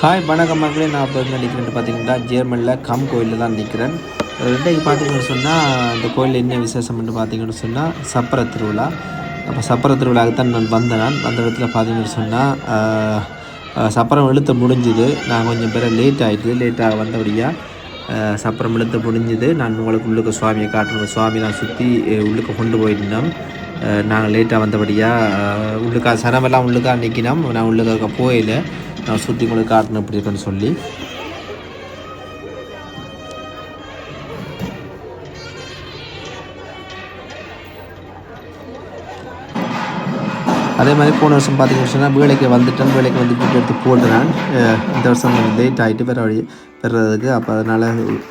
Hi வணக்கம் மக்களே. நான் இப்போ எங்கே நிற்கிறேன் பார்த்தீங்கன்னா ஜேர்மனில் கம் கோயிலில் தான் நிற்கிறேன் ரெண்டாவது பார்த்தீங்கன்னு சொன்னால் இந்த கோயிலில் என்ன விசேஷம்னு பார்த்தீங்கன்னு சொன்னால் சப்பர திருவிழா. அப்போ சப்பர திருவிழாவுக்கு தான் நான் வந்தேன் நான். வந்த இடத்துல பார்த்தீங்கன்னு சொன்னால் சப்பரம் இழுத்து முடிஞ்சுது. நான் கொஞ்சம் பேர் லேட் ஆகிட்டு லேட்டாக வந்தபடியாக சப்பரம் இழுத்து முடிஞ்சுது. நான் உங்களுக்கு உள்ளுக்கு சுவாமியை காட்டணும். சுவாமி நான் சுற்றி உள்ளுக்கு கொண்டு போயிருந்தோம் நாங்கள் லேட்டாக வந்தபடியாக உள்ளுக்கா சனமெல்லாம் உள்ளுக்கா நிற்கினோம் நான் உள்ளுக்க போயில நான் சுற்றி கொண்டு காட்டணும் இப்படி இருக்குன்னு சொல்லி. அதே மாதிரி போன வருஷம் பார்த்தீங்கன்னு சொன்னால் வேலைக்கு வந்துட்டேன். வேலைக்கு வந்து வீட்டு எடுத்து போட்டுறேன் இந்த வருஷம் லேட் ஆகிட்டு வேறு வழி பெறதுக்கு அப்போ அதனால்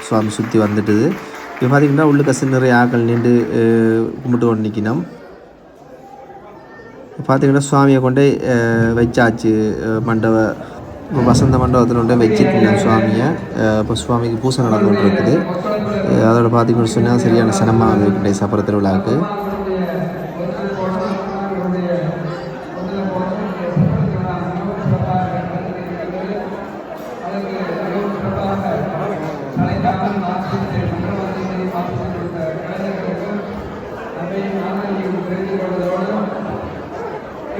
சுவாமி சுற்றி வந்துட்டுது. இப்போ பார்த்தீங்கன்னா உள்ளுக்க சின்ன நிறைய ஆக்கள் நின்று கும்பிட்டு கொண்டு நிற்கினோம் பார்த்தீங்கன்னா சுவாமியை கொண்டு வச்சாச்சு. மண்டப இப்போ வசந்த மண்டபத்தில் கொண்டு வச்சுருக்கேன் சுவாமியை. இப்போ சுவாமிக்கு பூசை நடந்துகிட்டு இருக்குது. அதோட பார்த்தீங்கன்னு சொன்னால் சரியான சிரமமாக இருக்குது சப்பர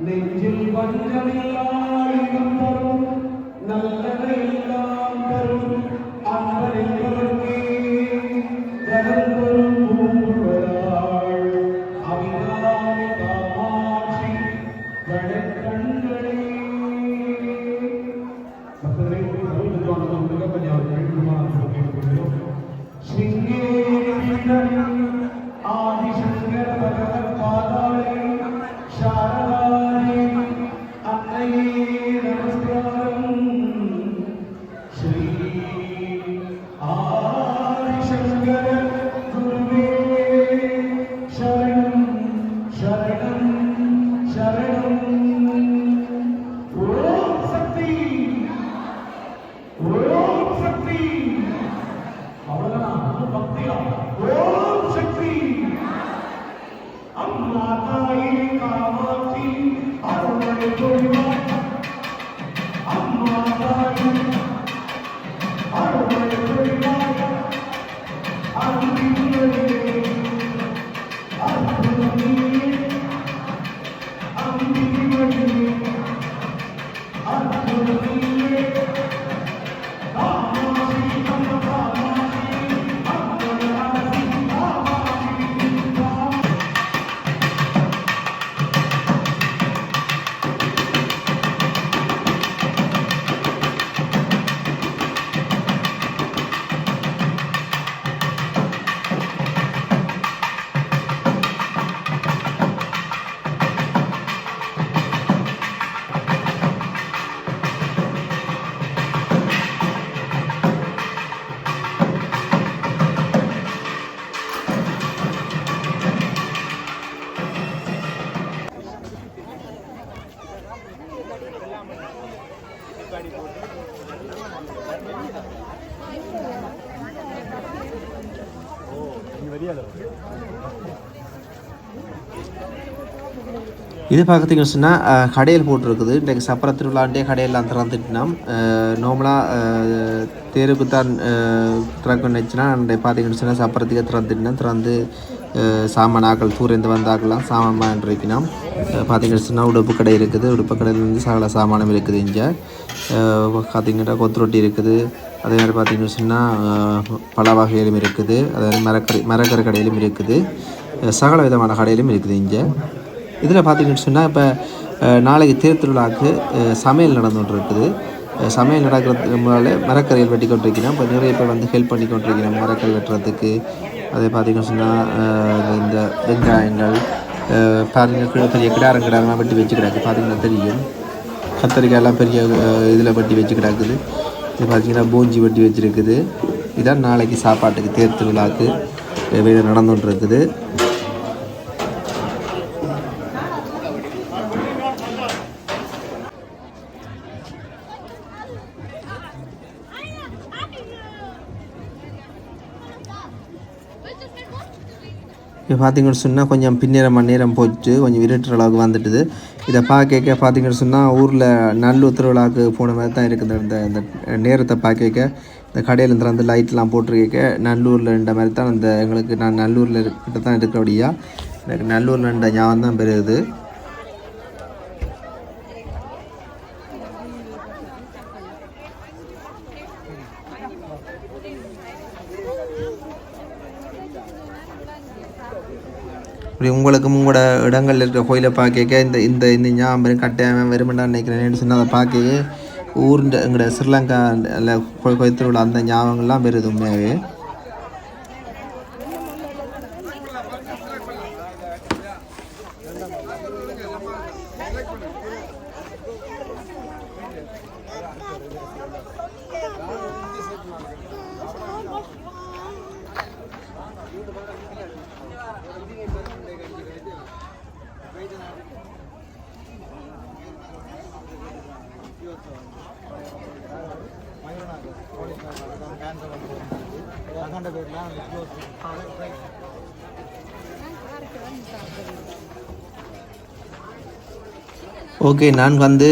നെഞ്ചിൽ വഞ്ചനയാളികം തരും നല്ലതെല്ലാം തരും അമ്പലങ്ങളൊക്കെ തകർന്നൊരു പൂമ്പുഴാൾ അഭിമാന കാമാക്ഷി കടക്കണ്ണളി ശൃംഗേരി இது பார்த்தீங்கன்னு சொன்னால் கடையில் போட்டிருக்குது. இன்றைக்கு சப்பர திருவிழாண்டே கடையெல்லாம் திறந்துட்டுனோம். நார்மலாக தேருக்கு தான் திறக்கணும்னு வச்சுன்னா அன்றைக்கு பார்த்தீங்கன்னு சொன்னால் சப்பரத்துக்கே திறந்துட்டுனோம். திறந்து அஹ், சாமான் ஆக்கள் தூரந்து வந்த ஆக்கெல்லாம் சாமான் வாங்கிருக்கணும் பார்த்தீங்கன்னு சொன்னால் உடுப்பு கடை இருக்குது. உடுப்பு கடையிலேருந்து சகல சாமானம் இருக்குது இங்கே. பார்த்தீங்கன்னா கொத்து ரொட்டி இருக்குது. அதே மாதிரி பார்த்தீங்கன்னு சொன்னால் பல வகையிலும் இருக்குது. அதே மாதிரி மரக்கறி மரக்கறி கடையிலும் இருக்குது. சகல விதமான கடையிலும் இருக்குது இங்கே. இதில் பார்த்தீங்கன்னு சொன்னால் இப்போ நாளைக்கு தேர்திருவிழாக்கு சமையல் நடந்துகிட்டு இருக்குது சமையல் நடக்கிறதுக்கு முன்னாலே மரக்கரையில் வெட்டி கொண்டிருக்கிறோம் இப்போ நிறைய பேர் வந்து ஹெல்ப் பண்ணி கொண்டிருக்கிறோம் மரக்கரை வெட்டுறதுக்கு. அதே பார்த்திங்கன்னு சொன்னால் இந்த வெங்காயங்கள் அஹ், பெரிய கிடாரம் கிடாரமாக வெட்டி வச்சு கிடக்கு. பார்த்தீங்கன்னா தெரியும். கத்தரிக்காயெல்லாம் பெரிய இதில் பட்டி வச்சு கிடக்குது. இது பார்த்தீங்கன்னா பூஞ்சி பட்டி வச்சுருக்குது. இதான் நாளைக்கு சாப்பாட்டுக்கு தேர் திருவிழாக்கு வேலை நடந்துகிட்டு இருக்குது. இப்போ பார்த்தீங்கன்னு சொன்னால் கொஞ்சம் பின்னேரம் நேரம் போச்சு. கொஞ்சம் இருட்டுற அளவுக்கு வந்துட்டுது. இதை பார்க்க பார்த்தீங்கன்னு சொன்னால் ஊரில் நல்லூர் திருவிழாவுக்கு போன மாதிரி தான் இருக்குது. இந்த இந்த நேரத்தை பார்க்க இந்த கடையில் இருந்து லைட்லாம் போட்டிருக்க நல்லூரில் இருந்த மாதிரி தான் இந்த எங்களுக்கு நான் நல்லூரில் கிட்ட தான் இருக்கிறபடியா எனக்கு நல்லூரில் இருந்த ஞாபகம் தான் பெறுது. இப்படி உங்களுக்கும் உங்களோட இடங்கள்ல இருக்கிற கோயிலை பார்க்க இந்த இந்த இந்த ஞாபகம் கட்டாயம் வருமெண்டான்னு நினைக்கிறேன். சொன்னால் அதை பார்க்க ஊர் எங்களோட ஸ்ரீலங்கா கோயத்தில் உள்ள அந்த ஞாபகங்கள்லாம் வருது உண்மையாகவே. ஓகே நான் வந்து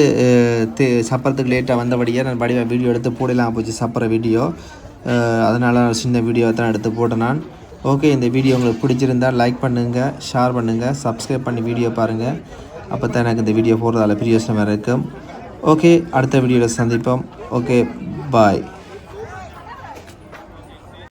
சாப்பிட்றதுக்கு லேட்டாக வந்தபடியாக நான் படி வீடியோ எடுத்து போடலாம் போச்சு சாப்பிட்ற வீடியோ அதனால் சின்ன வீடியோ தான் எடுத்து போட்டேன் நான். ஓகே இந்த வீடியோ உங்களுக்கு பிடிச்சிருந்தால் லைக் பண்ணுங்கள் ஷேர் பண்ணுங்கள் சப்ஸ்கிரைப் பண்ணி வீடியோ பாருங்கள் அப்போ தான் எனக்கு இந்த வீடியோ போடுறதால பிரியோசனமாக இருக்கும் ஓகே அடுத்த வீடியோவில் சந்திப்போம். Okay bye